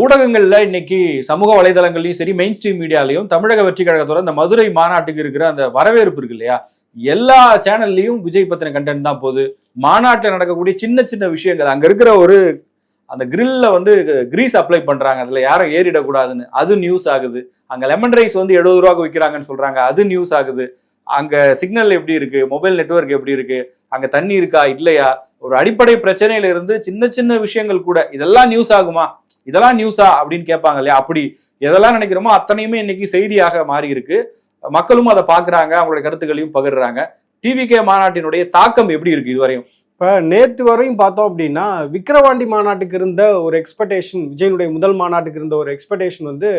ஊடகங்களில் இன்னைக்கு சமூக வலைதளங்கள்லையும் சரி மெயின் ஸ்ட்ரீம் மீடியாலையும் தமிழக வெற்றி கழகத்தோட அந்த மதுரை மாநாட்டுக்கு இருக்கிற அந்த வரவேற்பு இருக்கு இல்லையா? எல்லா சேனல்லையும் விஜய் பத்தின கண்டென்ட் தான் போகுது. மாநாட்டில் நடக்கக்கூடிய சின்ன சின்ன விஷயங்கள் அங்கே இருக்கிற ஒரு அந்த கிரில்ல வந்து கிரீஸ் அப்ளை பண்றாங்க. அதுல யாரும் ஏறிடக்கூடாதுன்னு. அது நியூஸ் ஆகுது. அங்க லெமன் ரைஸ் வந்து எழுபது ரூபாய்க்கு விற்கிறாங்கன்னு சொல்றாங்க. அது நியூஸ் ஆகுது. அங்க சிக்னல் எப்படி இருக்கு? மொபைல் நெட்வொர்க் எப்படி இருக்கு? அங்க தண்ணி இருக்கா? இல்லையா? ஒரு அடிப்படை பிரச்சனையில இருந்து சின்ன சின்ன விஷயங்கள் கூட. இதெல்லாம் நியூஸ் ஆகுமா? இதெல்லாம் நியூஸா அப்படின்னு கேட்பாங்க இல்லையா? அப்படி எதெல்லாம் நினைக்கிறோமோ அத்தனையுமே இன்னைக்கு செய்தியாக மாறி இருக்கு மக்களும் அதை பாக்குறாங்க அவங்களுடைய கருத்துக்களையும் பகிர்றாங்க. டிவிகே மாநாட்டினுடைய தாக்கம் எப்படி இருக்கு இதுவரையும்? இப்போ நேற்று வரையும் பார்த்தோம் அப்படின்னா விக்கிரவாண்டி மாநாட்டுக்கு இருந்த ஒரு எக்ஸ்பெக்டேஷன் விஜயனுடைய முதல் மாநாட்டுக்கு இருந்த ஒரு எக்ஸ்பெக்டேஷன் வந்து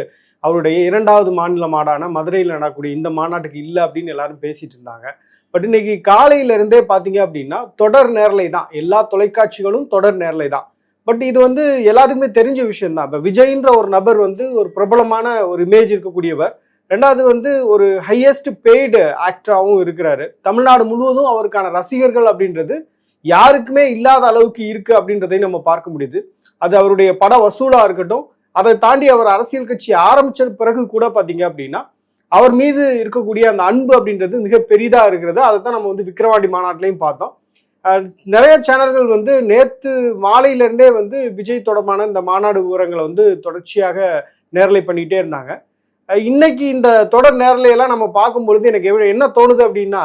அவருடைய இரண்டாவது மாநில மாடான மதுரையில் நடக்கக்கூடிய இந்த மாநாட்டுக்கு இல்லை அப்படின்னு எல்லாரும் பேசிட்டு இருந்தாங்க. பட் இன்னைக்கு காலையில இருந்தே பார்த்தீங்க அப்படின்னா தொடர் நேரலை தான். எல்லா தொலைக்காட்சிகளும் தொடர் நேரலை தான். பட் இது வந்து எல்லாத்துக்குமே தெரிஞ்ச விஷயம் தான் இப்போ விஜய்ன்ற ஒரு நபர் வந்து ஒரு பிரபலமான ஒரு இமேஜ் இருக்கக்கூடியவர். ரெண்டாவது வந்து ஒரு ஹையஸ்ட் பெய்டு ஆக்டராகவும் இருக்கிறாரு. தமிழ்நாடு முழுவதும் அவருக்கான ரசிகர்கள் அப்படின்றது யாருக்குமே இல்லாத அளவுக்கு இருக்கு அப்படின்றதை நம்ம பார்க்க முடியுது. அது அவருடைய பட வசூலா இருக்கட்டும் அதை தாண்டி அவர் அரசியல் கட்சி ஆரம்பிச்ச பிறகு கூட பாத்தீங்க அப்படின்னா அவர் மீது இருக்கக்கூடிய அந்த அன்பு அப்படின்றது மிக பெரிதா இருக்கிறது. அதை தான் நம்ம வந்து விக்கிரவாண்டி மாநாட்டிலையும் பார்த்தோம். நிறைய சேனல்கள் வந்து நேற்று மாலையிலேருந்தே வந்து விஜய் தொடர்பான இந்த மாநாடு விவரங்களை வந்து தொடர்ச்சியாக நேரலை பண்ணிகிட்டே இருந்தாங்க. இன்னைக்கு இந்த தொடர் நேரலையெல்லாம் நம்ம பார்க்கும் பொழுது எனக்கு என்ன தோணுது அப்படின்னா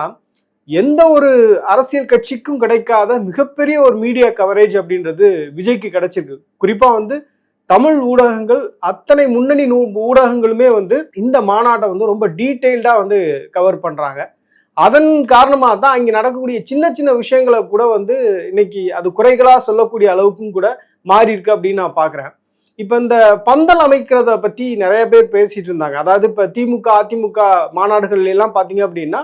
எந்த ஒரு அரசியல் கட்சிக்கும் கிடைக்காத மிகப்பெரிய ஒரு மீடியா கவரேஜ் அப்படின்றது விஜய்க்கு கிடைச்சிருக்கு. குறிப்பாக வந்து தமிழ் ஊடகங்கள் அத்தனை முன்னணி நூ ஊடகங்களுமே வந்து இந்த மாநாட்டை வந்து ரொம்ப டீட்டெயில்டாக வந்து கவர் பண்ணுறாங்க அதன் காரணமாக தான் இங்கே நடக்கக்கூடிய சின்ன சின்ன விஷயங்களை கூட வந்து இன்னைக்கு அது குறைகளாக சொல்லக்கூடிய அளவுக்கும் கூட மாறி இருக்கு அப்படின்னு நான் பார்க்குறேன் இப்போ இந்த பந்தல் அமைக்கிறத பற்றி நிறைய பேர் பேசிட்டு இருந்தாங்க. அதாவது இப்போ திமுக அதிமுக மாநாடுகள் எல்லாம் பார்த்தீங்க அப்படின்னா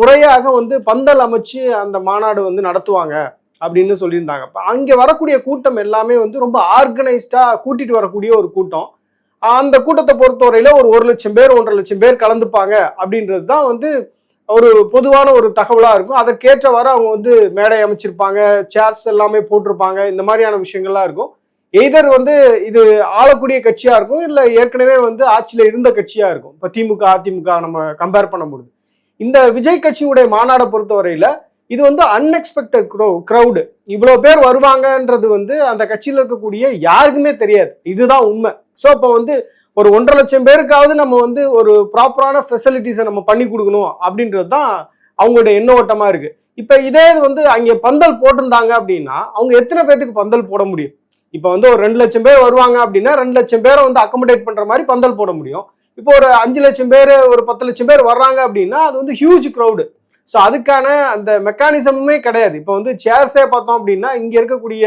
முறையாக வந்து பந்தல் அமைச்சு அந்த மாநாடு வந்து நடத்துவாங்க அப்படின்னு சொல்லியிருந்தாங்க. இப்போ அங்கே வரக்கூடிய கூட்டம் எல்லாமே வந்து ரொம்ப ஆர்கனைஸ்டாக கூட்டிகிட்டு வரக்கூடிய ஒரு கூட்டம். அந்த கூட்டத்தை பொறுத்தவரையில ஒரு ஒரு லட்சம் பேர் ஒன்றரை லட்சம் பேர் கலந்துப்பாங்க அப்படின்றது தான் வந்து ஒரு பொதுவான ஒரு தகவலாக இருக்கும். அதற்கேற்றவாறு அவங்க வந்து மேடை அமைச்சிருப்பாங்க சேர்ஸ் எல்லாமே போட்டிருப்பாங்க இந்த மாதிரியான விஷயங்கள்லாம் இருக்கும். எய்தர் வந்து இது ஆளக்கூடிய கட்சியாக இருக்கும் இல்லை ஏற்கனவே வந்து ஆட்சியில் இருந்த கட்சியாக இருக்கும்? இப்போ திமுக அதிமுக நம்ம கம்பேர் பண்ணும்போது இந்த விஜய் கட்சியுடைய மாநாடை பொறுத்தவரையில் இது வந்து அன்எக்ஸ்பெக்டட் க்ரௌடு இவ்வளோ பேர் வருவாங்கன்றது வந்து அந்த கட்சியில் இருக்கக்கூடிய யாருக்குமே தெரியாது. இதுதான் உண்மை. ஸோ இப்போ வந்து ஒரு ஒன்றரை லட்சம் பேருக்காவது நம்ம வந்து ஒரு ப்ராப்பரான ஃபெசிலிட்டிஸை நம்ம பண்ணி கொடுக்கணும் அப்படின்றது தான் அவங்களுடைய எண்ண ஓட்டமாக இருக்குது இப்போ இதே இது வந்து அங்கே பந்தல் போட்டிருந்தாங்க அப்படின்னா அவங்க எத்தனை பேர்த்துக்கு பந்தல் போட முடியும்? இப்போ வந்து ஒரு ரெண்டு லட்சம் பேர் வருவாங்க அப்படின்னா ரெண்டு லட்சம் பேரை வந்து அக்கமடேட் பண்ணுற மாதிரி பந்தல் போட முடியும். இப்போ ஒரு அஞ்சு லட்சம் பேர் ஒரு பத்து லட்சம் பேர் வர்றாங்க அப்படின்னா அது வந்து ஹியூஜ் க்ரௌடு ஸோ அதுக்கான அந்த மெக்கானிசமுமே கிடையாது. இப்போ வந்து சேர்ஸே பார்த்தோம் அப்படின்னா இங்கே இருக்கக்கூடிய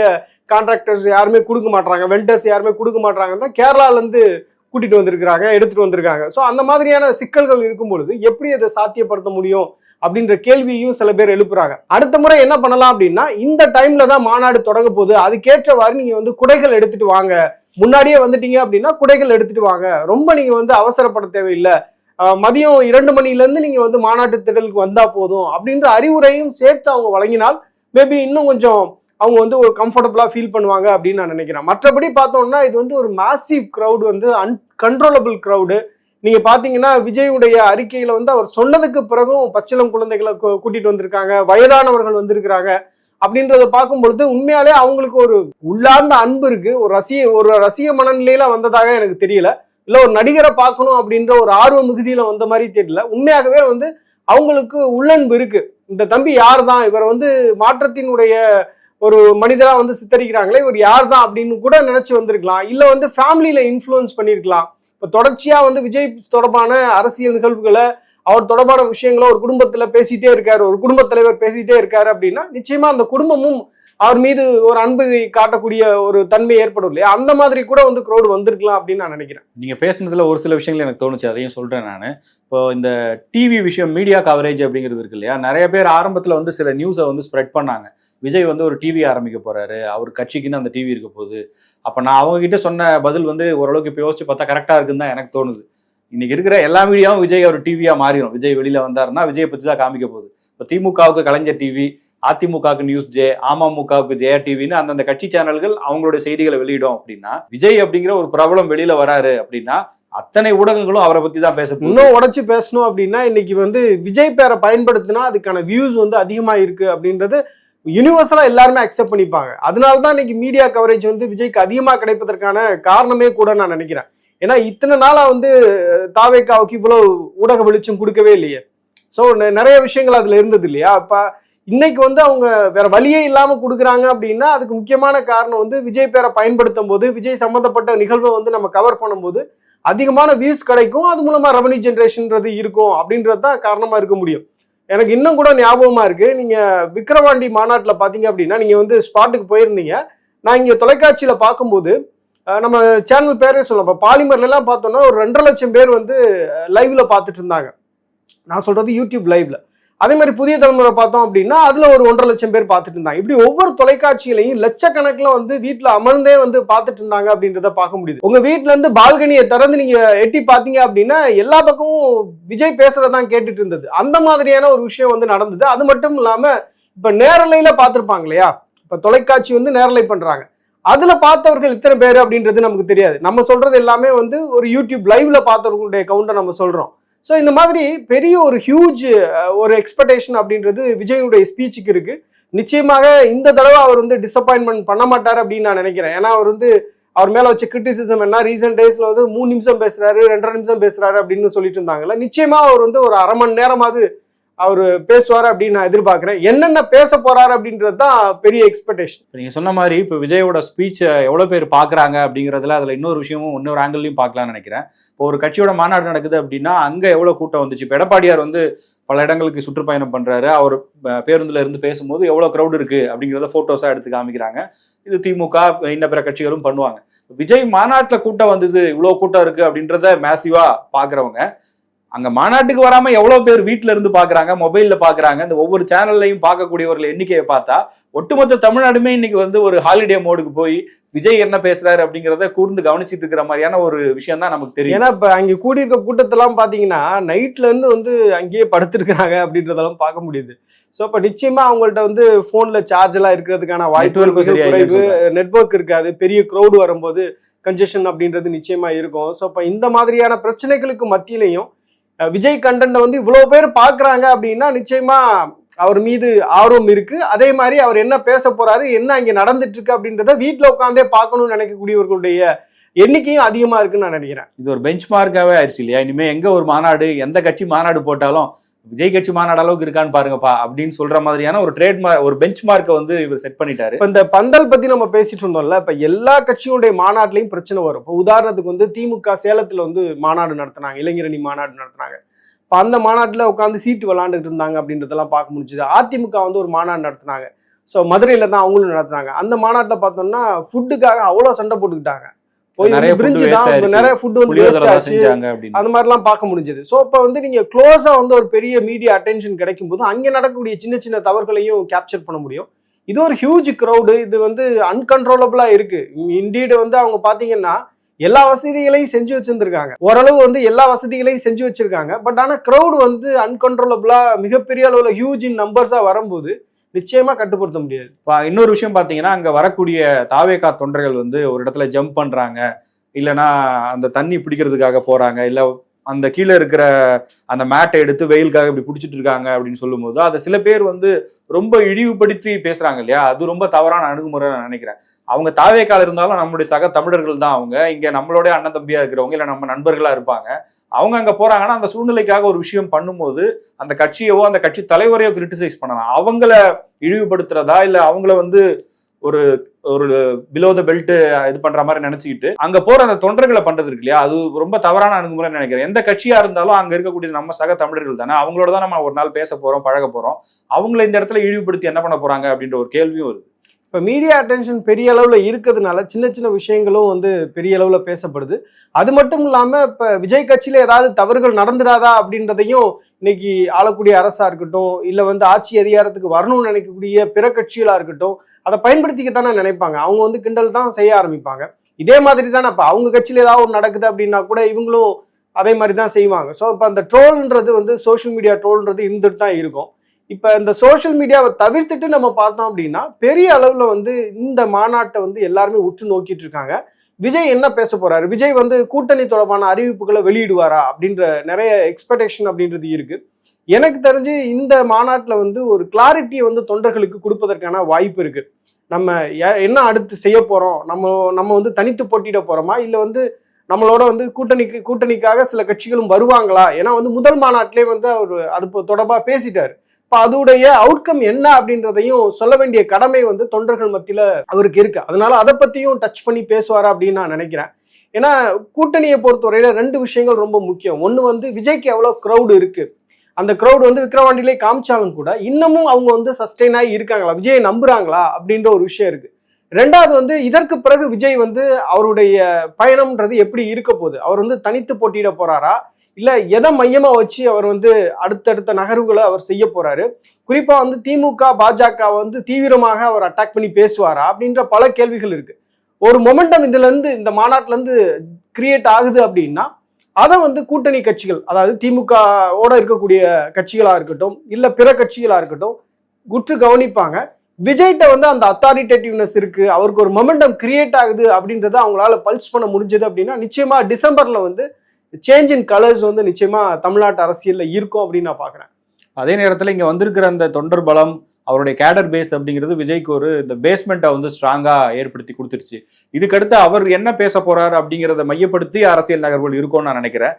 கான்ட்ராக்டர்ஸ் யாருமே கொடுக்க மாட்டாங்க வெண்டர்ஸ் யாருமே கொடுக்க மாட்டாங்கன்னா கேரளாலேருந்து கூட்டிட்டு வந்திருக்கிறாங்க எடுத்துட்டு வந்திருக்காங்க. ஸோ அந்த மாதிரியான சிக்கல்கள் இருக்கும் பொழுது எப்படி அதை சாத்தியப்படுத்த முடியும் அப்படின்ற கேள்வியும் சில பேர் எழுப்புறாங்க. அடுத்த முறை என்ன பண்ணலாம் அப்படின்னா இந்த டைம்ல தான் மாநாடு தொடங்க போகுது. அதுக்கேற்றவாறு நீங்க வந்து குடைகள் எடுத்துட்டு வாங்க. முன்னாடியே வந்துட்டீங்க அப்படின்னா குடைகள் எடுத்துட்டு வாங்க. ரொம்ப நீங்க வந்து அவசரப்பட தேவையில்லை. மதியம் இரண்டு மணிலேருந்து நீங்கள் நீங்க வந்து மாநாட்டு திடலுக்கு வந்தா போதும் அப்படின்ற அறிவுரையும் சேர்த்து அவங்க வழங்கினால் மேபி இன்னும் கொஞ்சம் அவங்க வந்து ஒரு கம்ஃபர்டபுளாக ஃபீல் பண்ணுவாங்க அப்படின்னு நான் நினைக்கிறேன். மற்றபடி பார்த்தோம்னா இது வந்து ஒரு மாசிவ் க்ரௌடு வந்து அன்கண்ட்ரோலபிள் க்ரௌடு நீங்கள் பார்த்தீங்கன்னா விஜயுடைய அறிக்கையில் வந்து அவர் சொன்னதுக்கு பிறகும் பச்சிளம் குழந்தைகளை கூட்டிகிட்டு கூட்டிட்டு வந்திருக்காங்க வயதானவர்கள் வந்திருக்கிறாங்க அப்படின்றத பார்க்கும் பொழுது உண்மையாலே அவங்களுக்கு ஒரு உள்ளார்ந்த அன்பு இருக்கு. ஒரு ரசிக ஒரு ரசிக மனநிலையில வந்ததாக எனக்கு தெரியல. இல்லை ஒரு நடிகரை பார்க்கணும் அப்படின்ற ஒரு ஆர்வ மிகுதியில வந்த மாதிரி தெரியல. உண்மையாகவே வந்து அவங்களுக்கு உள்ளன்பு இருக்கு. இந்த தம்பி யார் தான் இவர் வந்து மாற்றத்தினுடைய ஒரு மனிதரா வந்து சித்தரிக்கிறாங்களே இவர் யார் தான் அப்படின்னு கூட நினைச்சு வந்திருக்கலாம். இல்ல வந்து ஃபேமிலியில இன்ஃப்ளூயன்ஸ் பண்ணிருக்கலாம். இப்ப தொடர்ச்சியா வந்து விஜய் தொடர்பான அரசியல் நிகழ்வுகளை அவர் தொடர்பான விஷயங்களை ஒரு குடும்பத்துல பேசிட்டே இருக்காரு ஒரு குடும்பத் தலைவர் பேசிட்டே இருக்காரு அப்படின்னா நிச்சயமா அந்த குடும்பமும் அவர் மீது ஒரு அன்பு காட்டக்கூடிய ஒரு தன்மை ஏற்படும் இல்லையா? அந்த மாதிரி கூட வந்து க்ரௌடு வந்திருக்கலாம் அப்படின்னு நான் நினைக்கிறேன். நீங்க பேசுனதுல ஒரு சில விஷயங்கள் எனக்கு தோணுச்சு அதையும் சொல்றேன் நான். இப்போ இந்த டிவி விஷயம் மீடியா கவரேஜ் அப்படிங்கிறது இருக்கு இல்லையா? நிறைய பேர் ஆரம்பத்துல வந்து சில நியூஸை வந்து ஸ்ப்ரெட் பண்ணாங்க. விஜய் வந்து ஒரு டிவி ஆரம்பிக்க போறாரு. அவர் கட்சிக்குன்னு அந்த டிவி இருக்க போகுது. அப்ப நான் அவங்க கிட்ட சொன்ன பதில் வந்து ஓரளவுக்கு இப்போ யோசிச்சு பார்த்தா கரெக்டா இருக்குன்னு தான் எனக்கு தோணுது. இன்னைக்கு இருக்கிற எல்லா மீடியாவும் விஜய் ஒரு டிவியா மாறிடும் விஜய் வெளியில வந்தாருன்னா விஜயை பத்தி தான் காமிக்க போகுது. இப்போ திமுகவுக்கு கலைஞர் டிவி அதிமுகவுக்கு நியூஸ் ஜே அமமுகவுக்கு ஜெயா டிவின்னு அந்தந்த கட்சி சேனல்கள் அவங்களுடைய செய்திகளை வெளியிடும் அப்படின்னா விஜய் அப்படிங்கிற ஒரு பிரபலம் வெளியில வராரு அப்படின்னா அத்தனை ஊடகங்களும் அவரை பத்தி தான் பேச இன்னும் உடச்சு பேசணும் அப்படின்னா இன்னைக்கு வந்து விஜய் பேரை பயன்படுத்தினா அதுக்கான வியூஸ் வந்து அதிகமா இருக்கு அப்படின்றது யூனிவர்சலாக எல்லாருமே அக்செப்ட் பண்ணிப்பாங்க. அதனால தான் இன்னைக்கு மீடியா கவரேஜ் வந்து விஜய்க்கு அதிகமாக கிடைப்பதற்கான காரணமே கூட நான் நினைக்கிறேன். ஏன்னா இத்தனை நாளாக வந்து தாவேக்காவுக்கு இவ்வளோ ஊடக வெளிச்சம் கொடுக்கவே இல்லையே. ஸோ நிறைய விஷயங்கள் அதில் இருந்தது இல்லையா? அப்போ இன்னைக்கு வந்து அவங்க வேற வழியே இல்லாமல் கொடுக்குறாங்க அப்படின்னா அதுக்கு முக்கியமான காரணம் வந்து விஜய் பேரை பயன்படுத்தும் போது விஜய் சம்மந்தப்பட்ட நிகழ்வை வந்து நம்ம கவர் பண்ணும்போது அதிகமான வியூஸ் கிடைக்கும். அது மூலமாக ரெவன்யூ ஜென்ரேஷன்ன்றது இருக்கும் அப்படின்றது தான் காரணமாக இருக்க முடியும். எனக்கு இன்னும் கூட ஞாபகமா இருக்கு. நீங்க விக்ரவாண்டி மாநாட்டில் பாத்தீங்க அப்படின்னா நீங்க வந்து ஸ்பாட்டுக்கு போயிருந்தீங்க. நான் இங்க தொலைக்காட்சியில பார்க்கும்போது நம்ம சேனல் பேரே சொல்லலாம். இப்போ பாலிமர்ல எல்லாம் பார்த்தோம்னா ஒரு ரெண்டரை லட்சம் பேர் வந்து லைவ்ல பார்த்துட்டு இருந்தாங்க. நான் சொல்றது யூடியூப் லைவ்ல அதே மாதிரி புதிய தலைமுறை பார்த்தோம் அப்படின்னா அதுல ஒரு ஒன்றரை லட்சம் பேர் பார்த்துட்டு இருந்தாங்க. இப்படி ஒவ்வொரு தொலைக்காட்சியிலையும் லட்சக்கணக்கில் வந்து வீட்டில் அமர்ந்தே வந்து பார்த்துட்டு இருந்தாங்க அப்படின்றத பார்க்க முடியுது. உங்க வீட்டுல இருந்து பால்கனியை திறந்து நீங்க எட்டி பார்த்தீங்க அப்படின்னா எல்லா பக்கமும் விஜய் பேசுறதான் கேட்டுட்டு இருந்தது. அந்த மாதிரியான ஒரு விஷயம் வந்து நடந்தது. அது மட்டும் இல்லாம இப்ப நேரலையில பார்த்துருப்பாங்க இல்லையா? இப்ப தொலைக்காட்சி வந்து நேரலை பண்றாங்க. அதுல பார்த்தவர்கள் இத்தனை பேர் அப்படின்றது நமக்கு தெரியாது. நம்ம சொல்றது எல்லாமே வந்து ஒரு யூடியூப் லைவ்ல பார்த்தவர்களுடைய கவுண்டை நம்ம சொல்றோம். ஸோ இந்த மாதிரி பெரிய ஒரு ஹியூஜ் ஒரு எக்ஸ்பெக்டேஷன் அப்படின்றது விஜயனுடைய ஸ்பீச்சுக்கு இருக்கு. நிச்சயமாக இந்த தடவை அவர் வந்து டிசப்பாயின்மெண்ட் பண்ண மாட்டார் அப்படின்னு நான் நினைக்கிறேன். ஏன்னா அவர் வந்து அவர் மேலே வச்ச கிரிட்டிசிசம் என்ன? ரீசெண்ட் டேஸில் வந்து மூணு நிமிஷம் பேசுறாரு ரெண்டரை நிமிஷம் பேசுறாரு அப்படின்னு சொல்லிட்டு இருந்தாங்கல்ல. நிச்சயமாக அவர் வந்து ஒரு அரை மணி நேரமாவது அவர் பேசுவார் அப்படின்னு நான் எதிர்பார்க்குறேன். என்னென்ன பேச போறாரு அப்படின்றது தான் பெரிய எக்ஸ்பெக்டேஷன் நீங்கள் நீங்க சொன்ன மாதிரி இப்போ விஜயோட ஸ்பீச்சை எவ்வளோ பேர் பார்க்குறாங்க அப்படிங்கிறதுல அதில் இன்னொரு விஷயமும் இன்னொரு ஆங்கிள்லையும் பார்க்கலாம்னு நினைக்கிறேன். இப்போ ஒரு கட்சியோட மாநாடு நடக்குது அப்படின்னா அங்கே எவ்வளோ கூட்டம் வந்துச்சு? இப்போ எடப்பாடியார் வந்து பல இடங்களுக்கு சுற்றுப்பயணம் பண்ணுறாரு அவர் பேருந்தில் இருந்து பேசும்போது எவ்வளோ க்ரௌடு இருக்குது அப்படிங்கிறத ஃபோட்டோஸாக எடுத்து காமிக்கிறாங்க. இது திமுக இன்ன பிற கட்சிகளும் பண்ணுவாங்க. விஜய் மாநாட்டில் கூட்டம் வந்தது இவ்வளோ கூட்டம் இருக்குது அப்படின்றத மேசிவா பார்க்குறவங்க அங்க மாநாட்டுக்கு வராம எவ்வளவு பேர் வீட்ல இருந்து பாக்குறாங்க மொபைல்ல பாக்குறாங்க இந்த ஒவ்வொரு சேனல்லையும் பார்க்கக்கூடியவர்கள் எண்ணிக்கையை பார்த்தா ஒட்டுமொத்த தமிழ்நாடுமே இன்னைக்கு வந்து ஒரு ஹாலிடே மோடுக்கு போய் விஜய் என்ன பேசுறாரு அப்படிங்கறத கூர்ந்து கவனிச்சிட்டு இருக்கிற மாதிரியான ஒரு விஷயம் தான் நமக்கு தெரியும். ஏன்னா இப்ப அங்க கூடியிருக்க கூட்டத்தெல்லாம் பாத்தீங்கன்னா நைட்ல இருந்து வந்து அங்கேயே படுத்திருக்கிறாங்க அப்படின்றதெல்லாம் பார்க்க முடியுது. ஸோ அப்ப நிச்சயமா அவங்கள்ட்ட வந்து போன்ல சார்ஜ் எல்லாம் இருக்கிறதுக்கான வாய்ப்பு குறைவு. நெட்வொர்க் இருக்காது. பெரிய க்ரௌடு வரும்போது கன்ஜெஷன் அப்படின்றது நிச்சயமா இருக்கும். ஸோ அப்ப இந்த மாதிரியான பிரச்சனைகளுக்கு மத்தியிலையும் விஜய் கண்டனை வந்து இவ்வளவு பேர் பாக்குறாங்க அப்படின்னா நிச்சயமா அவர் மீது ஆர்வம் இருக்கு. அதே மாதிரி அவர் என்ன பேச போறாரு என்ன இங்கே நடந்துட்டு இருக்கு அப்படின்றத வீட்டில் உட்காந்தே பார்க்கணும்னு நினைக்கக்கூடியவர்களுடைய எண்ணிக்கையும் அதிகமா இருக்குன்னு நான் நினைக்கிறேன். இது ஒரு பெஞ்ச் மார்க்காவே ஆயிடுச்சு இல்லையா? இனிமே எங்க ஒரு மாநாடு எந்த கட்சி மாநாடு போட்டாலும் விஜய் கட்சி மாநாடு அளவுக்கு இருக்கான்னு பாருங்கப்பா அப்படின்னு சொல்ற மாதிரியான ஒரு ட்ரேட் ஒரு பெஞ்ச் மார்க்கை வந்து இவர் செட் பண்ணிட்டாரு. இப்ப இந்த பந்தல் பத்தி நம்ம பேசிட்டு இருந்தோம்ல இப்ப எல்லா கட்சியுடைய மாநாட்டிலையும் பிரச்சனை வரும். இப்போ உதாரணத்துக்கு வந்து திமுக சேலத்துல வந்து மாநாடு நடத்தினாங்க இளைஞரணி மாநாடு நடத்தினாங்க. இப்போ அந்த மாநாட்டுல உட்காந்து சீட்டு விளாண்டுட்டு இருந்தாங்க அப்படின்றதெல்லாம் பார்க்க முடிஞ்சுது. அதிமுக வந்து ஒரு மாநாடு நடத்தினாங்க. ஸோ மதுரையில தான் அவங்களும் நடத்தினாங்க. அந்த மாநாட்டில் பார்த்தோம்னா ஃபுட்டுக்காக அவ்வளோ சண்டை போட்டுக்கிட்டாங்க. போய் நிறைய ஃபுட் வந்து வேஸ்ட் ஆச்சு. அந்த மாதிரிலாம் பார்க்க முடிஞ்சது. ஸோ இப்போ வந்து நீங்க க்ளோஸா வந்து ஒரு பெரிய மீடியா அட்டென்ஷன் கிடைக்கும் போது அங்கே நடக்கக்கூடிய சின்ன சின்ன தவறுகளையும் கேப்சர் பண்ண முடியும். இது ஒரு ஹியூஜ் க்ரௌடு இது வந்து அன்கன்ட்ரோலபிளா இருக்கு. இண்டீடு வந்து அவங்க பாத்தீங்கன்னா எல்லா வசதிகளையும் செஞ்சு வச்சிருந்திருக்காங்க. ஓரளவு வந்து எல்லா வசதிகளையும் செஞ்சு வச்சிருக்காங்க. பட் ஆனா க்ரௌடு வந்து அன்கன்ட்ரோலபிளா மிகப்பெரிய அளவுல ஹியூஜ் இன் நம்பர்ஸா வரும்போது நிச்சயமா கட்டுப்படுத்த முடியாது. இப்ப இன்னொரு விஷயம் பார்த்தீங்கன்னா அங்க வரக்கூடிய தாவேகா தொண்டர்கள் வந்து ஒரு இடத்துல ஜம்ப் பண்றாங்க. இல்லைன்னா அந்த தண்ணி பிடிக்கிறதுக்காக போறாங்க. இல்லை அந்த கீழே இருக்கிற அந்த மேட்டை எடுத்து வெயிலுக்காக இப்படி பிடிச்சிட்டு இருக்காங்க அப்படின்னு சொல்லும்போது அதை சில பேர் வந்து ரொம்ப இழிவுபடுத்தி பேசுறாங்க இல்லையா? அது ரொம்ப தவறான அணுகுமுறை நான் நினைக்கிறேன். அவங்க தாவேக்கால இருந்தாலும் நம்மளுடைய சக தமிழர்கள் தான் அவங்க. இங்க நம்மளோட அண்ணன் தம்பியா இருக்கிறவங்க இல்லை நம்ம நண்பர்களா இருப்பாங்க. அவங்க அங்க போறாங்கன்னா அந்த சூழ்நிலைக்காக ஒரு விஷயம் பண்ணும்போது அந்த கட்சியவோ அந்த கட்சி தலைவரையோ கிரிட்டிசைஸ் பண்ணலாம். அவங்கள இழிவுபடுத்துறதா இல்லை அவங்கள வந்து ஒரு ஒரு பிலோ த பெல்ட் இது பண்ற மாதிரி நினைச்சுக்கிட்டு அங்க போற அந்த தொண்டர்களை பண்றது இருக்கு இல்லையா? அது ரொம்ப தவறான அணுகுமுறை நினைக்கிறேன். எந்த கட்சியா இருந்தாலும் அங்க இருக்கக்கூடிய நம்ம சக தமிழர்கள் தானே. அவங்களோட தான் நம்ம ஒரு நாள் பேச போறோம் பழக போறோம். அவங்கள இந்த இடத்துல இழிவுபடுத்தி என்ன பண்ண போறாங்க அப்படின்ற ஒரு கேள்வியும் வருது. இப்போ மீடியா அட்டென்ஷன் பெரிய அளவில் இருக்கிறதுனால சின்ன சின்ன விஷயங்களும் வந்து பெரிய அளவில் பேசப்படுது. அது மட்டும் இல்லாமல் இப்போ விஜய் கட்சியில் ஏதாவது தவறுகள் நடந்துடாதா அப்படின்றதையும் இன்னைக்கு ஆளக்கூடிய அரசாக இருக்கட்டும் இல்லை வந்து ஆட்சி அதிகாரத்துக்கு வரணும்னு நினைக்கக்கூடிய பிற கட்சிகளாக இருக்கட்டும் அதை பயன்படுத்திக்கத்தானே நினைப்பாங்க. அவங்க வந்து கிண்டல் தான் செய்ய ஆரம்பிப்பாங்க. இதே மாதிரி தானே இப்போ அவங்க கட்சியில் ஏதாவது ஒன்று நடக்குது அப்படின்னா கூட இவங்களும் அதே மாதிரி தான் செய்வாங்க. ஸோ இப்போ அந்த ட்ரோல்ன்றது வந்து சோஷியல் மீடியா ட்ரோல்ன்றது இருந்துட்டு தான் இருக்கும். இப்போ இந்த சோஷியல் மீடியாவை தவிர்த்துட்டு நம்ம பார்த்தோம் அப்படின்னா பெரிய அளவில் வந்து இந்த மாநாட்டை வந்து எல்லாருமே உற்று நோக்கிட்டு இருக்காங்க. விஜய் என்ன பேச போறாரு? விஜய் வந்து கூட்டணி தொடர்பான அறிவிப்புகளை வெளியிடுவாரா? அப்படின்ற நிறைய எக்ஸ்பெக்டேஷன் அப்படின்றது இருக்கு. எனக்கு தெரிஞ்சு இந்த மாநாட்டில் வந்து ஒரு கிளாரிட்டியை வந்து தொண்டர்களுக்கு கொடுப்பதற்கான வாய்ப்பு இருக்கு. நம்ம என்ன அடுத்து செய்ய போறோம்? நம்ம நம்ம வந்து தனித்து போட்டியிட போறோமா? இல்லை வந்து நம்மளோட வந்து கூட்டணிக்கு கூட்டணிக்காக சில கட்சிகளும் வருவாங்களா? ஏன்னா வந்து முதல் மாநாட்டிலே வந்து அவர் அது தொடர்பாக தொடர்பா பேசிட்டாரு. இப்போ அதோடைய அவுட்கம் என்ன அப்படின்றதையும் சொல்ல வேண்டிய கடமை வந்து தொண்டர்கள் மத்தியில அவருக்கு இருக்கு. அதனால அதை பத்தியும் டச் பண்ணி பேசுவார் அப்படின்னு நான் நினைக்கிறேன். ஏன்னா கூட்டணியை பொறுத்தவரையில ரெண்டு விஷயங்கள் ரொம்ப முக்கியம். ஒன்று வந்து விஜய்க்கு எவ்வளோ க்ரௌடு இருக்கு. அந்த க்ரௌட் வந்து விக்ரவாண்டிலே காமிச்சாலும் கூட இன்னமும் அவங்க வந்து சஸ்டெயின் ஆகி இருக்காங்களா? விஜயை நம்புறாங்களா? அப்படின்ற ஒரு விஷயம் இருக்கு. ரெண்டாவது வந்து இதற்கு பிறகு விஜய் வந்து அவருடைய பயணம்ன்றது எப்படி இருக்க போகுது? அவர் வந்து தனித்து போட்டியிட போறாரா? இல்லை எதை மையமாக வச்சு அவர் வந்து அடுத்தடுத்த நகர்வுகளை அவர் செய்ய போறாரு? குறிப்பாக வந்து திமுக பாஜக வந்து தீவிரமாக அவர் அட்டாக் பண்ணி பேசுவாரா? அப்படின்ற பல கேள்விகள் இருக்கு. ஒரு மொமெண்டம் இதுலேருந்து இந்த மாநாட்டிலேருந்து கிரியேட் ஆகுது அப்படின்னா அதை வந்து கூட்டணி கட்சிகள் அதாவது திமுக ஓட இருக்கக்கூடிய கட்சிகளாக இருக்கட்டும் இல்லை பிற கட்சிகளாக இருக்கட்டும் குற்று கவனிப்பாங்க. விஜய்கிட்ட வந்து அந்த அத்தாரிட்டேட்டிவ்னஸ் இருக்கு அவருக்கு ஒரு மொமெண்டம் கிரியேட் ஆகுது அப்படின்றத அவங்களால பல்ஸ் பண்ண முடிஞ்சது அப்படின்னா நிச்சயமா டிசம்பர்ல வந்து சேஞ்ச் இன் கலர்ஸ் வந்து நிச்சயமா தமிழ்நாட்டு அரசியல்ல இருக்கும் அப்படின்னு நான் பாக்குறேன் அதே நேரத்தில் இங்கே வந்திருக்கிற அந்த தொண்டர் பலம் அவருடைய கேடர் பேஸ் அப்படிங்கிறது விஜய்க்கு ஒரு இந்த பேஸ்மெண்ட்டை வந்து ஸ்ட்ராங்காக ஏற்படுத்தி கொடுத்துருச்சு. இதுக்கடுத்து அவர் என்ன பேச போகிறார் அப்படிங்கிறத மையப்படுத்தி அரசியல் நகர்வுகள் இருக்கும்னு நான் நினைக்கிறேன்.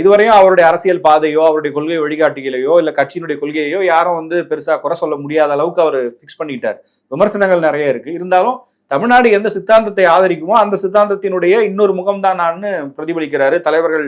இதுவரையும் அவருடைய அரசியல் பாதையோ அவருடைய கொள்கை வழிகாட்டுகளையோ இல்லை கட்சியினுடைய கொள்கையையோ யாரும் வந்து பெருசாக குறை சொல்ல முடியாத அளவுக்கு அவர் ஃபிக்ஸ் பண்ணிட்டார். விமர்சனங்கள் நிறைய இருக்கு. இருந்தாலும் தமிழ்நாடு எந்த சித்தாந்தத்தை ஆதரிக்குமோ அந்த சித்தாந்தத்தினுடைய இன்னொரு முகம் தான் நான் பிரதிபலிக்கிறாரு. தலைவர்கள்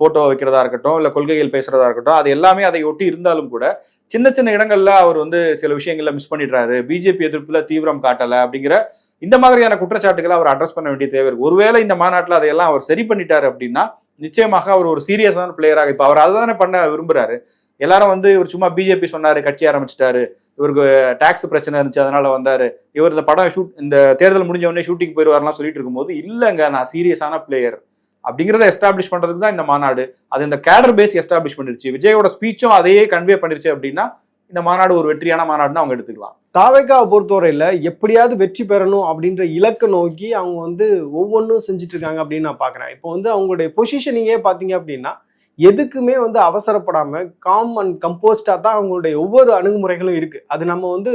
போட்டோ வைக்கிறதா இருக்கட்டும் இல்ல கொள்கைகள் பேசுறதா இருக்கட்டும் அது எல்லாமே அதை ஒட்டி இருந்தாலும் கூட சின்ன சின்ன இடங்கள்ல அவர் வந்து சில விஷயங்கள்ல மிஸ் பண்ணிடுறாரு. பிஜேபி எதிர்ப்புல தீவிரம் காட்டல அப்படிங்கிற இந்த மாதிரியான குற்றச்சாட்டுகளை அவர் அட்ரஸ் பண்ண வேண்டிய தேவை இருக்கு. ஒருவேளை இந்த மாநாட்டில் அதையெல்லாம் அவர் சரி பண்ணிட்டாரு அப்படின்னா நிச்சயமாக அவர் ஒரு சீரியஸான பிளேயராக இப்போ அவர் அதை தானே பண்ண விரும்புறாரு. எல்லாரும் வந்து இவர் சும்மா பிஜேபி சொன்னாரு கட்சி ஆரம்பிச்சிட்டாரு. இவருக்கு டாக்ஸ் பிரச்சனை இருந்துச்சு அதனால வந்தாரு. இவர் இந்த படம் ஷூட் இந்த தேர்தல் முடிஞ்ச உடனே ஷூட்டிங் போயிடுவார்லாம் சொல்லிட்டு இருக்கும்போது இல்லைங்க நான் சீரியஸான பிளேயர் அப்படிங்கிறத எஸ்டாப்ளிஷ் பண்றதுக்கு தான் இந்த மாநாடு. அது இந்த கேடர் பேஸ் எஸ்டாப்ளிஷ் பண்ணிருச்சு. விஜயோட ஸ்பீச்சும் அதையே கன்வே பண்ணிருச்சு அப்படின்னா இந்த மாநாடு ஒரு வெற்றியான மாநாடுன்னு அவங்க எடுத்துக்கலாம். தாவேக்காவை பொறுத்தவரையில எப்படியாவது வெற்றி பெறணும் அப்படின்ற இலக்கை நோக்கி அவங்க வந்து ஒவ்வொன்றும் செஞ்சுட்டு இருக்காங்க அப்படின்னு நான் பார்க்குறேன் இப்போ வந்து அவங்களுடைய பொசிஷனிங்கே பார்த்தீங்க அப்படின்னா எதுக்குமே வந்து அவசரப்படாமல் காம் அண்ட் கம்போஸ்டாக தான் அவங்களுடைய ஒவ்வொரு அணுகுமுறைகளும் இருக்குது அது நம்ம வந்து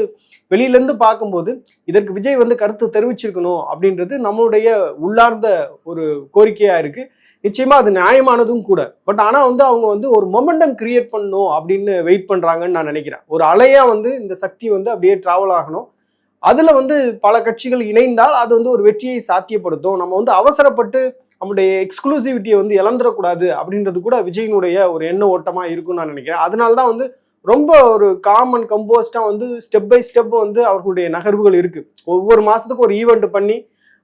வெளியிலேருந்து பார்க்கும்போது இதற்கு விஜய் வந்து கருத்து தெரிவிச்சிருக்கணும் அப்படின்றது நம்மளுடைய உள்ளார்ந்த ஒரு கோரிக்கையாக இருக்குது நிச்சயமாக அது நியாயமானதும் கூட. பட் ஆனால் வந்து அவங்க வந்து ஒரு மொமெண்டம் கிரியேட் பண்ணணும் அப்படின்னு வெயிட் பண்ணுறாங்கன்னு நான் நினைக்கிறேன். ஒரு அலையாக வந்து இந்த சக்தி வந்து அப்படியே ட்ராவல் ஆகணும். அதில் வந்து பல கட்சிகள் இணைந்தால் அது வந்து ஒரு வெற்றியை சாத்தியப்படுத்தும். நம்ம வந்து அவசரப்பட்டு நம்முடைய எக்ஸ்க்ளூசிவிட்டியை வந்து இழந்துடக்கூடாது அப்படின்றது கூட விஜயினுடைய ஒரு எண்ண ஓட்டமாக இருக்கும்னு நான் நினைக்கிறேன். அதனால தான் வந்து ரொம்ப ஒரு காமன் கம்போஸ்டாக வந்து ஸ்டெப் பை ஸ்டெப் வந்து அவர்களுடைய நகர்வுகள் இருக்குது ஒவ்வொரு மாதத்துக்கும் ஒரு ஈவெண்ட் பண்ணி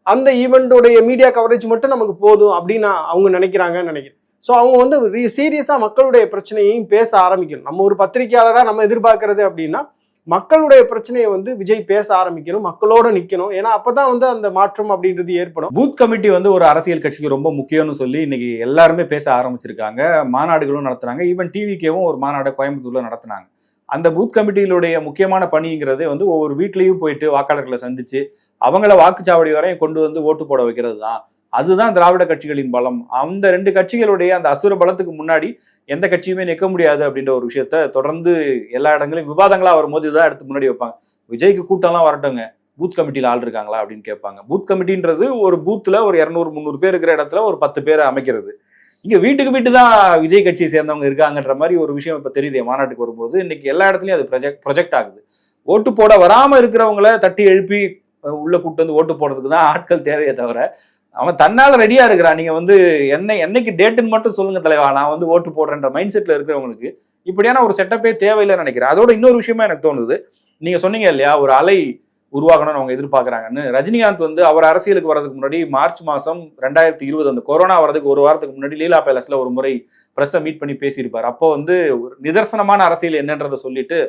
அந்த ஈவெண்ட்டுடைய மீடியா கவரேஜ் மட்டும் நமக்கு போதும் அப்படின்னு அவங்க நினைக்கிறாங்கன்னு நினைக்கிறேன். ஸோ அவங்க வந்து சீரியஸாக மக்களுடைய பிரச்சனையையும் பேச ஆரம்பிக்கணும். நம்ம ஒரு பத்திரிகையாளராக நம்ம எதிர்பார்க்கறது அப்படின்னா மக்களுடைய பிரச்சனையை வந்து விஜய் பேச ஆரம்பிக்கணும் மக்களோட நிக்கணும். ஏன்னா அப்பதான் வந்து அந்த மாற்றம் அப்படின்றது ஏற்படும். பூத் கமிட்டி வந்து ஒரு அரசியல் கட்சிக்கு ரொம்ப முக்கியம்னு சொல்லி இன்னைக்கு எல்லாருமே பேச ஆரம்பிச்சிருக்காங்க. மாநாடுகளும் நடத்துறாங்க. ஈவன் டிவிக்கேவும் ஒரு மாநாடை கோயம்புத்தூர்ல நடத்துனாங்க. அந்த பூத் கமிட்டியிலுடைய முக்கியமான பணிங்கிறது வந்து ஒவ்வொரு வீட்லயும் போயிட்டு வாக்காளர்களை சந்திச்சு அவங்கள வாக்குச்சாவடி வரையும் கொண்டு வந்து ஓட்டு போட வைக்கிறது தான் அதுதான் திராவிட கட்சிகளின் பலம். அந்த ரெண்டு கட்சிகளுடைய அந்த அசுர பலத்துக்கு முன்னாடி எந்த கட்சியுமே நிற்க முடியாது அப்படின்ற ஒரு விஷயத்த தொடர்ந்து எல்லா இடங்களையும் விவாதங்களா வரும்போது இதான் எடுத்து முன்னாடி வைப்பாங்க. விஜய்க்கு கூட்டம்லாம் வரட்டுங்க. பூத் கமிட்டியில் ஆள் இருக்காங்களா அப்படின்னு கேட்பாங்க. பூத் கமிட்டின்றது ஒரு பூத்தில் ஒரு இரநூறு முந்நூறு பேர் இருக்கிற இடத்துல ஒரு பத்து பேரை அமைக்கிறது. இங்கே வீட்டுக்கு வீட்டு தான் விஜய் கட்சியை சேர்ந்தவங்க இருக்காங்கன்ற மாதிரி ஒரு விஷயம் இப்போ தெரியுது மாநாட்டுக்கு வரும்போது. இன்னைக்கு எல்லா இடத்துலையும் அது ப்ரொஜெக்ட் ப்ரொஜெக்ட் ஆகுது. ஓட்டு போட வராமல் இருக்கிறவங்கள தட்டி எழுப்பி உள்ள கூப்பிட்டு வந்து ஓட்டு போடுறதுக்கு தான் ஆட்கள் தேவையே தவிர அவன் தன்னால் ரெடியாக இருக்கிறான் நீங்கள் வந்து என்ன என்னைக்கு டேட்டுன்னு மட்டும் சொல்லுங்க தலைவா. நான் வந்து ஓட்டு போடுறேன்ற மைண்ட் செட்டில் இருக்கிறவங்களுக்கு இப்படியான ஒரு செட்டப்பே தேவையில்லைன்னு நினைக்கிறேன். அதோட இன்னொரு விஷயமா எனக்கு தோணுது. நீங்கள் சொன்னீங்க இல்லையா ஒரு அலை உருவாகணும்னு அவங்க எதிர்பார்க்குறாங்கன்னு. ரஜினிகாந்த் வந்து அவர் அரசியலுக்கு வரதுக்கு முன்னாடி மார்ச் மாதம் ரெண்டாயிரத்தி இருபது அந்த கொரோனா வரதுக்கு ஒரு வாரத்துக்கு முன்னாடி லீலா பேலஸில் ஒரு முறை ப்ரெஸ்ஸை மீட் பண்ணி பேசியிருப்பார். அப்போ வந்து ஒரு நிதர்சனமான அரசியல் என்னன்றதை சொல்லிட்டு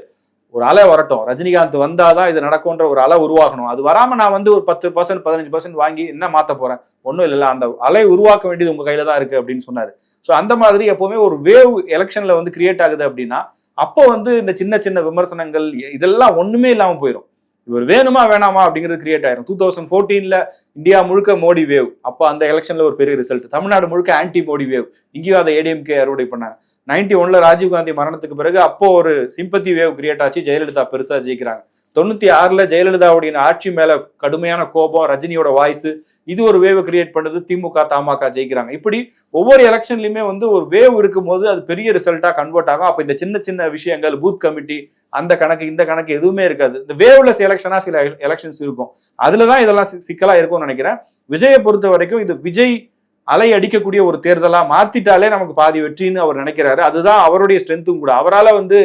ஒரு அலை வரட்டும். ரஜினிகாந்த் வந்தாதான் இது நடக்கும்ன்ற ஒரு அலை உருவாகணும். அது வராம நான் வந்து ஒரு பத்து பர்சன்ட் பதினஞ்சு பர்சன்ட் வாங்கி என்ன மாத்த போறேன்? ஒன்றும் இல்லைல்ல. அந்த அலை உருவாக்க வேண்டியது உங்க கையில தான் இருக்கு அப்படின்னு சொன்னாரு. ஸோ அந்த மாதிரி எப்பவுமே ஒரு வேவ் எலெக்ஷன்ல வந்து கிரியேட் ஆகுது அப்படின்னா அப்போ வந்து இந்த சின்ன சின்ன விமர்சனங்கள் இதெல்லாம் ஒண்ணுமே இல்லாம போயிடும் இவர் வேணுமா வேணாமா அப்படிங்கிறது கிரியேட் ஆயிரும். டூ தௌசண்ட் ஃபோர்டீன்ல இந்தியா முழுக்க மோடி வேவ் அப்போ அந்த எலெக்ஷன்ல ஒரு பெரிய ரிசல்ட் தமிழ்நாடு முழுக்க ஆன்டி மோடி வேவ் இங்கேயும் அதை ஏடிஎம்கே அறுவடை பண்ணாங்க. நைன்டி ஒன்ல ராஜீவ்காந்தி மரணத்துக்கு பிறகு அப்போ ஒரு சிம்பத்தி வேவ் கிரியேட் ஆச்சு. ஜெயலலிதா பெருசா ஜெயிக்கிறாங்க. தொண்ணூத்தி ஆறுல ஜெயலலிதாவுடைய ஆட்சி மேல கடுமையான கோபம் ரஜினியோட வாய்ஸ் இது ஒரு வேவ் கிரியேட் பண்ணுது திமுக தமாக ஜெயிக்கிறாங்க. இப்படி ஒவ்வொரு எலெக்ஷன்லயுமே வந்து ஒரு வேவ் இருக்கும்போது அது பெரிய ரிசல்ட்டா கன்வெர்ட் ஆகும். அப்ப இந்த சின்ன சின்ன விஷயங்கள் பூத் கமிட்டி அந்த கணக்கு இந்த கணக்கு எதுவுமே இருக்காது. இந்த வேவ்லெஸ் எலெக்ஷனா சில எலெக்ஷன்ஸ் இருக்கும். அதுலதான் இதெல்லாம் சி- சிக்கலா இருக்கும்னு நினைக்கிறேன். விஜயை பொறுத்த வரைக்கும் இது விஜய் அலை அடிக்கக்கூடிய ஒரு தேர்தலா மாத்திட்டாலே நமக்கு பாதி வெற்றின்னு அவர் நினைக்கிறாரு. அதுதான் அவருடைய ஸ்ட்ரென்த்தும் கூட. அவரால் வந்து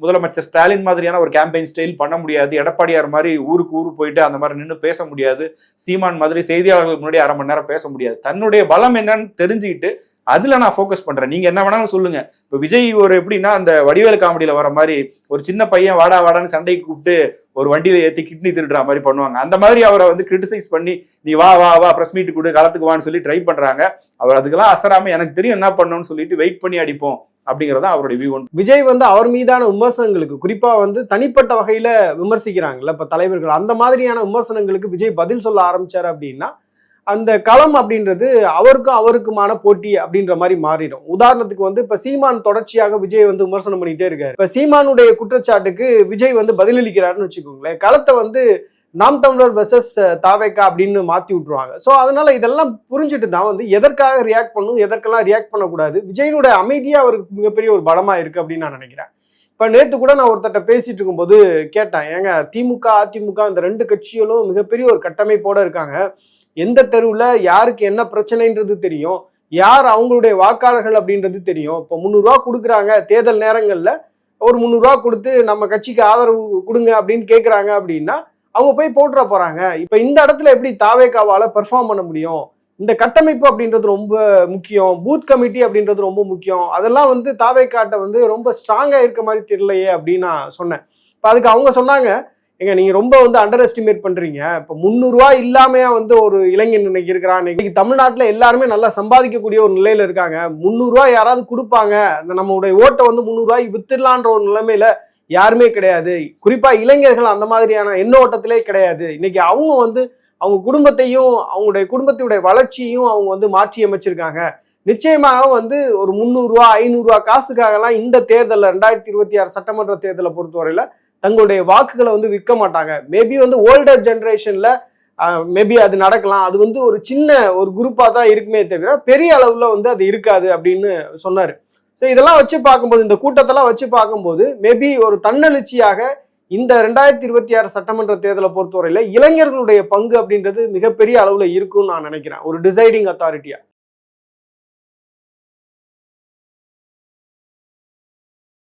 முதலமைச்சர் ஸ்டாலின் மாதிரியான ஒரு கேம்பெயின் ஸ்டைல் பண்ண முடியாது. எடப்பாடியார் மாதிரி ஊருக்கு ஊர் போயிட்டு அந்த மாதிரி நின்று பேச முடியாது. சீமான் மாதிரி செய்தியாளர்களுக்கு முன்னாடி அரை மணி நேரம் பேச முடியாது. தன்னுடைய பலம் என்னன்னு தெரிஞ்சுக்கிட்டு அதுல நான் ஃபோக்கஸ் பண்றேன். நீங்க என்ன வேணாலும் சொல்லுங்க. இப்ப விஜய் ஒரு எப்படின்னா அந்த வடிவேலு காமெடியில வர மாதிரி ஒரு சின்ன பையன் வாடா வாடான்னு சண்டைக்கு கூப்பிட்டு ஒரு வண்டியில ஏத்தி கிட்னி திருடுற மாதிரி பண்ணுவாங்க. அந்த மாதிரி அவரை வந்து கிரிட்டிசைஸ் பண்ணி நீ வா வா வா பிரஸ் மீட் கொடு களத்துக்கு வான்னு சொல்லி ட்ரை பண்றாங்க. அவர் அதுக்கெல்லாம் அசராம எனக்கு தெரியும் என்ன பண்ணணும்னு சொல்லிட்டு வெயிட் பண்ணி அடிப்போம். அப்படிங்கறதா அவருடைய வியூ விஜய் வந்து அவர் மீதான விமர்சனங்களுக்கு குறிப்பா வந்து தனிப்பட்ட வகையில விமர்சிக்கிறாங்கல்ல இப்ப தலைவர்கள் அந்த மாதிரியான விமர்சனங்களுக்கு விஜய் பதில் சொல்ல ஆரம்பிச்சாரு அப்படின்னா அந்த களம் அப்படின்றது அவருக்கும் அவருக்குமான போட்டி அப்படின்ற மாதிரி மாறிடும். உதாரணத்துக்கு வந்து இப்ப சீமான் தொடர்ச்சியாக விஜய் வந்து விமர்சனம் பண்ணிட்டே இருக்காரு. இப்ப சீமானுடைய குற்றச்சாட்டுக்கு விஜய் வந்து பதிலளிக்கிறாருன்னு வச்சுக்கோங்களேன். களத்தை வந்து நாம் தமிழர் வெர்சஸ் தாவேக்கா அப்படின்னு மாத்தி விட்டுருவாங்க. ஸோ அதனால இதெல்லாம் புரிஞ்சுட்டு தான் வந்து எதற்காக ரியாக்ட் பண்ணணும் எதற்கெல்லாம் ரியாக்ட் பண்ணக்கூடாது விஜயனுடைய அமைதியாக அவருக்கு மிகப்பெரிய ஒரு பலமா இருக்கு அப்படின்னு நான் நினைக்கிறேன். இப்போ நேற்று கூட நான் ஒருத்தட்ட பேசிட்டு இருக்கும்போது கேட்டேன். ஏங்க திமுக அதிமுக இந்த ரெண்டு கட்சிகளும் மிகப்பெரிய ஒரு கட்டமைப்போட இருக்காங்க. எந்த தெருவில் யாருக்கு என்ன பிரச்சனைன்றது தெரியும். யார் அவங்களுடைய வாக்காளர்கள் அப்படின்றது தெரியும். இப்போ முந்நூறுரூவா கொடுக்குறாங்க தேர்தல் நேரங்களில் ஒரு முந்நூறுரூவா கொடுத்து நம்ம கட்சிக்கு ஆதரவு கொடுங்க அப்படின்னு கேட்குறாங்க அப்படின்னா அவங்க போய் போட்டுற போகிறாங்க இப்போ இந்த இடத்துல எப்படி தாவேக்காவால் பெர்ஃபார்ம் பண்ண முடியும்? இந்த கட்டமைப்பு அப்படின்றது ரொம்ப முக்கியம். பூத் கமிட்டி அப்படின்றது ரொம்ப முக்கியம். அதெல்லாம் வந்து தாவேக்காட்டை வந்து ரொம்ப ஸ்ட்ராங்காக இருக்க மாதிரி தெரியலையே அப்படின்னு நான் சொன்னேன். இப்போ அதுக்கு அவங்க சொன்னாங்க ஏங்க நீங்க ரொம்ப வந்து அண்டர் எஸ்டிமேட் பண்றீங்க. இப்போ முந்நூறுரூவா இல்லாமையா வந்து ஒரு இளைஞன் இன்னைக்கு இருக்கிறான். இன்னைக்கு தமிழ்நாட்டில் எல்லாருமே நல்லா சம்பாதிக்கக்கூடிய ஒரு நிலையில இருக்காங்க. முந்நூறுரூவா யாராவது கொடுப்பாங்க. அந்த நம்மளுடைய ஓட்டை வந்து முந்நூறுரூவாய்க்கு வித்துடலான்ற ஒரு நிலைமையில யாருமே கிடையாது. குறிப்பா இளைஞர்கள் அந்த மாதிரியான எண்ண ஓட்டத்திலே கிடையாது. இன்னைக்கு அவங்க வந்து அவங்க குடும்பத்தையும் அவங்களுடைய குடும்பத்தினுடைய வளர்ச்சியையும் அவங்க வந்து மாற்றி அமைச்சிருக்காங்க. நிச்சயமாக வந்து ஒரு முந்நூறுரூவா ஐநூறுரூவா காசுக்காகலாம் இந்த தேர்தலில் ரெண்டாயிரத்தி இருபத்தி ஆறு சட்டமன்ற தேர்தலை பொறுத்தவரையில் தங்களுடைய வாக்குகளை வந்து விற்க மாட்டாங்க. மேபி வந்து ஓல்டர் ஜென்ரேஷன்ல மேபி அது நடக்கலாம். அது வந்து ஒரு சின்ன ஒரு குரூப்பாக தான் இருக்குமே தவிர பெரிய அளவில் வந்து அது இருக்காது அப்படின்னு சொன்னார். ஸோ இதெல்லாம் வச்சு பார்க்கும்போது இந்த கூட்டத்தெல்லாம் வச்சு பார்க்கும்போது மேபி ஒரு தன்னெழுச்சியாக இந்த ரெண்டாயிரத்தி இருபத்தி ஆறு சட்டமன்ற தேர்தலை பொறுத்தவரையில இளைஞர்களுடைய பங்கு அப்படின்றது மிகப்பெரிய அளவில் இருக்கும்னு நான் நினைக்கிறேன். ஒரு டிசைடிங் அத்தாரிட்டியாக